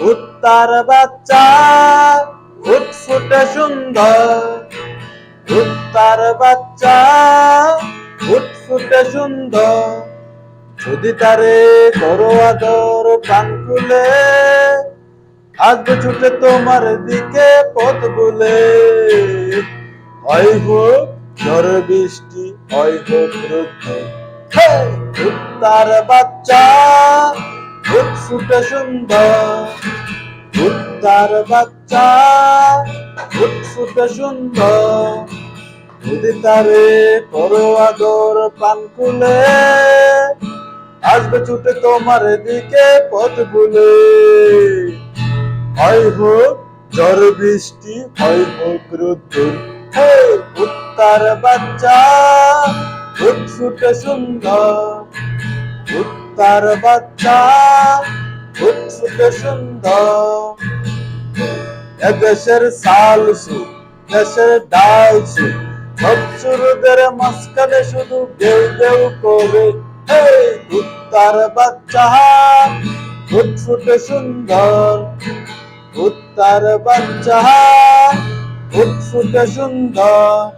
উত্তার বাচ্চা ফুটফুটে সুন্দর। উত্তার বাচ্চা ফুটফুটে সুন্দর। যদি তারে করো আদর প্রাণ খুলে, আসবে ছুটে তোমার দিকে পথ বলে। হয় হোক ঝড় বৃষ্টি, হয় হোক রুদ্ধ উত্তার বাচ্চা ফুটফুটে সুন্দর উত্তার বাচ্চা ফুটফুটে সুন্দর তারে করো আদর পান খুলে আসবে ছুটে তোমার দিকে পথ ভুলে হয় হোক ঝড় বৃষ্টি, হয় হোক রোদ্দুর উত্তার বাচ্চা ফুটফুটে সুন্দর উত্তার বাচ্চা সুন্দর এদেশের সাল সু, দেশের ডাল সু বৎসরদের মাঝখানে শুধু গেউ গেউ করে। উত্তার বাচ্চা ফুটফুটে সুন্দর। উত্তার বাচ্চা ফুটফুটে সুন্দর।